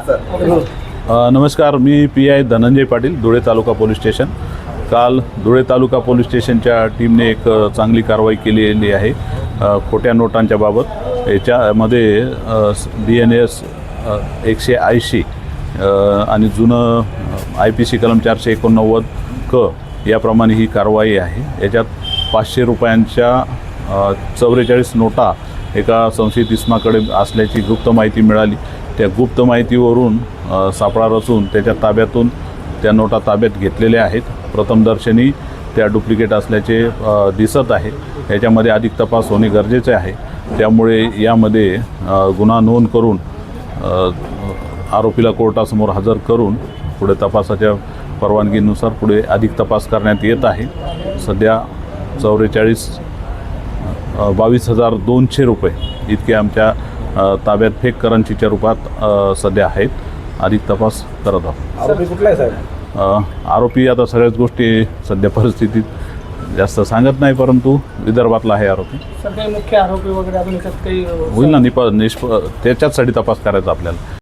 Sir. नमस्कार मी P I Dhananjay Patil Dhule taluka police station. काल धुळे तालुका police स्टेशनच्या टीमने एक चांगली कारवाई केलेली आहे. खोट्या नोटांच्या बाबत. याच्यामध्ये बी एन एस एकशे ऐंशी आणि जुनं आय पी सी कलम चारशे एकोणनव्वद क याप्रमाणे ही कारवाई आहे. याच्यात पाचशे रुपयांच्या चौवेचाळीस नोटा एका संशयित इस्माकडे असल्याची गुप्त माहिती मिळाली. त्या गुप्त माहितीवरून सापळा रचून त्याच्या ताब्यातून त्या नोटा ताब्यात घेतलेल्या आहेत. प्रथमदर्शनी त्या डुप्लिकेट असल्याचे दिसत आहे. याच्यामध्ये अधिक तपास होणे गरजेचे आहे. त्यामुळे यामध्ये गुन्हा नोंद करून आरोपीला कोर्टासमोर हजर करून पुढे तपासाच्या परवानगीनुसार पुढे अधिक तपास करण्यात येत आहे. सध्या चौवेचाळीस बावीस हजार दोनशे रुपये इतके आमच्या ताब्यात फेक करन्सीच्या रूपात सध्या आहेत. अधिक तपास करत आहोत. आरोपी कुठला आहे साहेब? आरोपी आता सगळ्याच गोष्टी सध्या परिस्थितीत जास्त सांगत नाही परंतु विदर्भातला आहे आरोपी. सर काही मुख्य आरोपी वगैरे काही होईल ना निप निष्प त्याच्याचसाठी तपास करायचा आपल्याला.